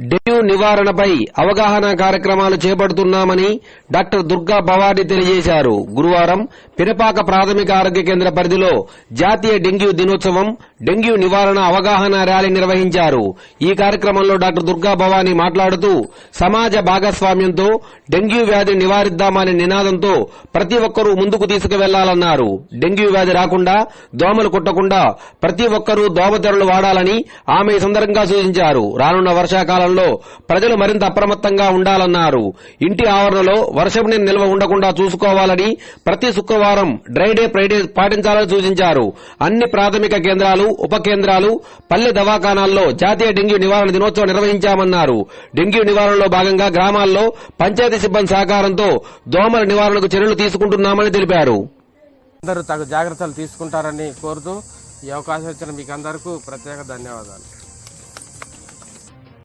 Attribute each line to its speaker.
Speaker 1: Dengue నివారణపై అవగాహన కార్యక్రమాలు చేపడుతున్నామని డాక్టర్ దుర్గా భవానీ తెలియజేశారు. గురువారం పినపాక ప్రాథమిక ఆరోగ్య కేంద్ర పరిధిలో జాతీయ డెంగ్యూ దినోత్సవం డెంగ్యూ నివారణ అవగాహన ర్యాలీ నిర్వహించారు. ఈ కార్యక్రమంలో డాక్టర్ దుర్గా భవానీ మాట్లాడుతూ సమాజ భాగస్వామ్యంతో డెంగ్యూ వ్యాధి నివారిద్దామనే నినాదంతో ప్రతి ఒక్కరూ ముందుకు తీసుకువెళ్ళాలన్నారు. డెంగ్యూ వ్యాధి రాకుండా దోమలు కుట్టకుండా ప్రతి ఒక్కరూ దోమతెరలు వాడాలని ఆమె ఈ సందర్భంగా సూచించారు. రానున్న వర్షాకాలం కాలంలో ప్రజలు మరింత అప్రమత్తంగా ఉండాలన్నారు. ఇంటి ఆవరణలో వర్షపు నీరు నిల్వ ఉండకుండా చూసుకోవాలని ప్రతి శుక్రవారం డ్రైడే ఫ్రైడే పాటించాలని సూచించారు. అన్ని ప్రాథమిక కేంద్రాలు ఉప కేంద్రాలు పల్లె దవాఖానాల్లో జాతీయ డెంగ్యూ నివారణ దినోత్సవం నిర్వహించామన్నారు. డెంగ్యూ నివారణలో భాగంగా గ్రామాల్లో పంచాయతీ సిబ్బంది సహకారంతో దోమల నివారణకు చర్యలు తీసుకుంటున్నామని తెలిపారు.
Speaker 2: అందరూ తగు జాగ్రత్తలు తీసుకుంటారని కోరుతూ ఈ అవకాశం ఇచ్చిన మీకు అందరికీ ప్రత్యేక ధన్యవాదాలు.